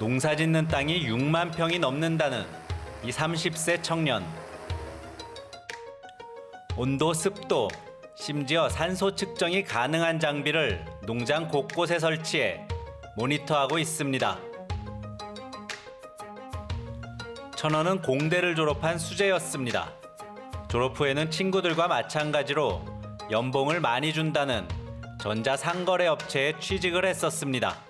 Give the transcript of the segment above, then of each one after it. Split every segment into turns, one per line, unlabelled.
농사 짓는 땅이 6만 평이 넘는다는 이 30세 청년. 온도, 습도, 심지어 산소 측정이 가능한 장비를 농장 곳곳에 설치해 모니터하고 있습니다. 천원은 공대를 졸업한 수재였습니다. 졸업 후에는 친구들과 마찬가지로 연봉을 많이 준다는 전자상거래 업체에 취직을 했었습니다.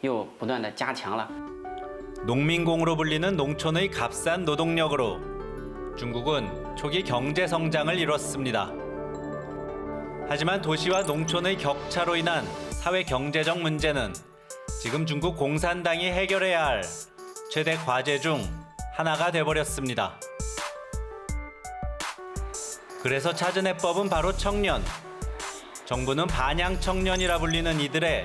又不断的加强了。
농민공으로 불리는 농촌의 값싼 노동력으로 중국은 초기 경제 성장을 이뤘습니다. 하지만 도시와 농촌의 격차로 인한 사회 경제적 문제는 지금 중국 공산당이 해결해야 할 최대 과제 중 하나가 돼버렸습니다. 그래서 찾은 해법은 바로 청년. 정부는 반양 청년이라 불리는 이들의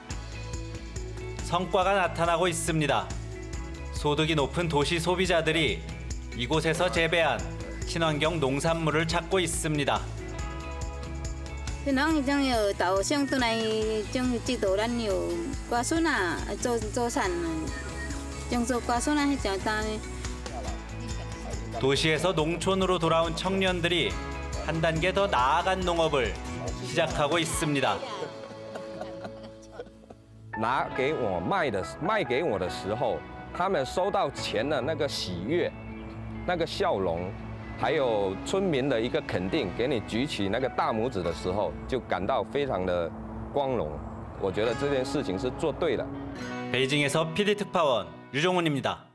성과가 나타나고 있습니다. 소득이 높은 도시 소비자들이 이곳에서 재배한 친환경 농산물을 찾고 있습니다.
thì nó trong nhiều tàu xem tôi này trong chỉ tổ đang nhiều qua số nào cho cho sản trong số qua số này cho ta
도시에서 농촌으로 돌아온 청년들이 한 단계 더 나아간 농업을 시작하고 있습니다.
拿给我卖的卖给我的时候，他们收到钱的那个喜悦，那个笑容，还有村民的一个肯定，给你举起那个大拇指的时候，就感到非常的光荣。我觉得这件事情是做对了。
베이징에서 PD 특파원 유종훈입니다.